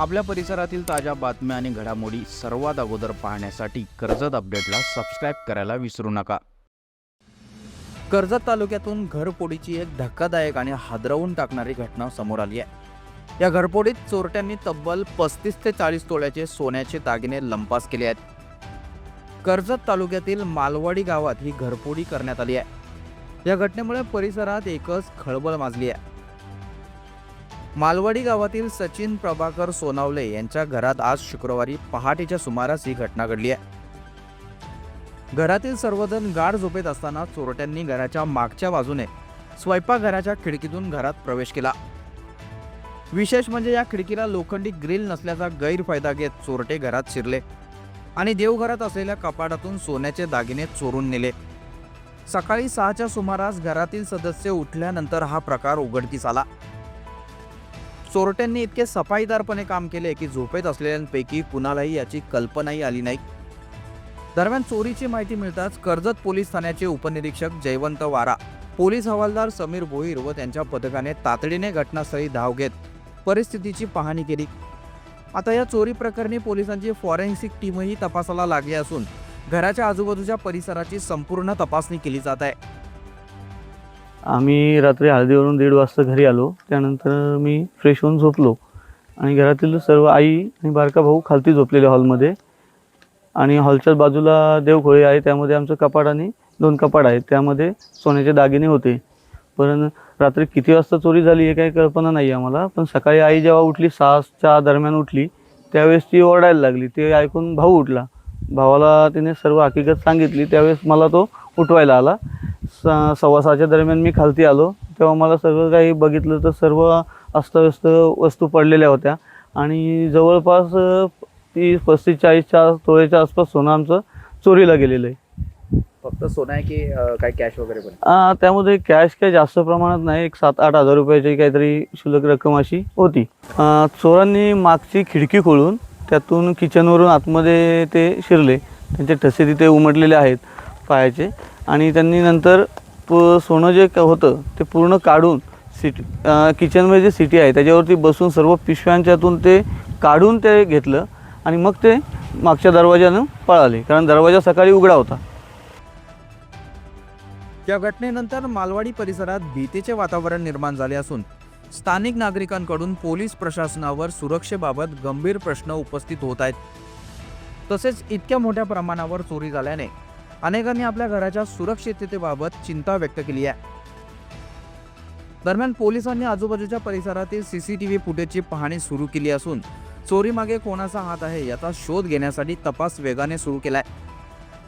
आपल्या परिसरातील ताज्या बातम्या आणि घडामोडी सर्वात अगोदर पाहण्यासाठी कर्जत अपडेटला सबस्क्राईब करायला विसरू नका. कर्जत तालुक्यातून घरपोडीची एक धक्कादायक आणि हादरवून टाकणारी घटना समोर आली आहे. या घरपोडीत चोरट्यांनी तब्बल पस्तीस ते चाळीस तोळ्याचे सोन्याचे दागिने लंपास केले आहेत. कर्जत तालुक्यातील मालवाडी गावात ही घरपोडी करण्यात आली आहे. या घटनेमुळे परिसरात एकच खळबळ माजली आहे. मालवाडी गावातील सचिन प्रभाकर सोनावले यांच्या घरात आज शुक्रवारी पहाटेच्या सुमारास ही घटना घडली आहे. घरातील सर्वजण गाढ झोपेत असताना चोरट्यांनी घराच्या मागच्या बाजूने स्वयंपाकघराच्या खिडकीतून घरात प्रवेश केला. विशेष म्हणजे या खिडकीला लोखंडी ग्रिल नसल्याचा गैरफायदा घेत चोरटे घरात शिरले आणि देवघरात असलेल्या कपाटातून सोन्याचे दागिने चोरून नेले. सकाळी सहाच्या सुमारास घरातील सदस्य उठल्यानंतर हा प्रकार उघडकीस आला. चोरट्यांनी इतके सफाईदारपणे काम केले की झोपेत असलेल्यांपैकी कुणालाही याची कल्पनाही आली नाही. दरम्यान चोरीची माहिती मिळताच कर्जत पोलीस ठाण्याचे उपनिरीक्षक जयवंत वारा पोलीस हवालदार समीर भोईर व त्यांच्या पथकाने तातडीने घटनास्थळी धाव घेत परिस्थितीची पाहणी केली. आता या चोरी प्रकरणी पोलिसांची फॉरेन्सिक टीमही तपासाला लागली असून घराच्या आजूबाजूच्या परिसराची संपूर्ण तपासणी केली जात आहे. आम्ही रात्री हळदीवरून दीड वाजता घरी आलो. त्यानंतर मी फ्रेश होऊन झोपलो. आणि घरातील सर्व आई आणि बारका भाऊ खालती झोपलेले हॉलमध्ये. आणि हॉलच्याच बाजूला देवखोळी आहे. त्यामध्ये आमचं कपाट आणि दोन कपाट आहेत. त्यामध्ये सोन्याचे दागिने होते. पण रात्री किती वाजता चोरी झाली हे काही कल्पना नाही आम्हाला. पण सकाळी आई जेव्हा उठली सहाच्या दरम्यान उठली त्यावेळेस ती ओरडायला लागली. ते ऐकून भाऊ उठला. भावाला तिने सर्व हकीकत सांगितली त्यावेळेस मला तो उठवायला आला. स सव्वा सहाच्या दरम्यान मी खालती आलो. तेव्हा मला सगळं काही बघितलं तर सर्व अस्तव्यस्त वस्तू पडलेल्या होत्या. आणि जवळपास अ, ती पस्तीस चाळीसच्या तोळ्याच्या आसपास सोनं आमचं चोरीला गेलेलं आहे. फक्त सोनं आहे की काय कॅश वगैरे पण त्यामध्ये कॅश काही जास्त प्रमाणात नाही. एक सात आठ हजार रुपयाची काहीतरी शुल्लक रक्कम अशी होती. चोरांनी मागची खिडकी खोलून त्यातून किचनवरून आतमध्ये ते शिरले. त्यांचे ठसे तिथे उमटलेले आहेत पायाचे. आणि त्यांनी नंतर प सोनं जे होतं ते पूर्ण काढून सिटी किचनमध्ये जे सिटी आहे त्याच्यावरती बसून सर्व पिशव्यांच्यातून ते काढून ते घेतलं. आणि मग ते मागच्या दरवाजानं पळाले. कारण दरवाजा सकाळी उघडा होता. या घटनेनंतर मालवाडी परिसरात भीतीचे वातावरण निर्माण झाले असून स्थानिक नागरिकांकडून पोलीस प्रशासनावर सुरक्षेबाबत गंभीर प्रश्न उपस्थित होत आहेत. तसेच इतक्या मोठ्या प्रमाणावर चोरी झाल्याने अनेकांनी आपल्या घराच्या सुरक्षिततेबाबत चिंता व्यक्त केली आहे. दरम्यान पोलिसांनी आजूबाजूच्या परिसरातील सी सी टी व्ही फुटेजची पाहणी सुरू केली असून चोरीमागे कोणाचा हात आहे याचा शोध घेण्यासाठी तपास वेगाने सुरू केला आहे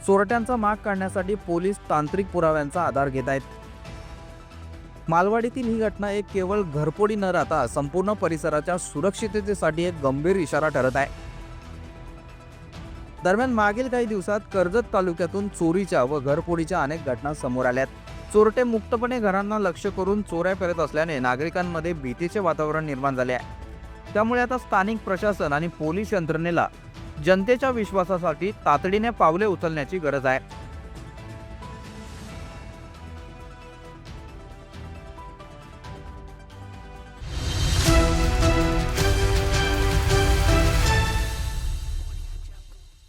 चोरट्यांचा माग काढण्यासाठी पोलीस तांत्रिक पुराव्यांचा आधार घेत आहेत. मालवाडीतील ही घटना एक केवळ घरपोडी न राहता संपूर्ण परिसराच्या सुरक्षिततेसाठी एक गंभीर इशारा ठरत आहे. दरम्यान मागील काही दिवसात कर्जत तालुक्यातून चोरीच्या व घरपोडीच्या अनेक घटना समोर आल्यात. चोरटे मुक्तपणे घरांना लक्ष करून चोऱ्या करत असल्याने नागरिकांमध्ये भीतीचे वातावरण निर्माण झाले आहे. त्यामुळे आता स्थानिक प्रशासन आणि पोलीस यंत्रणेला जनतेच्या विश्वासासाठी तातडीने पावले उचलण्याची गरज आहे.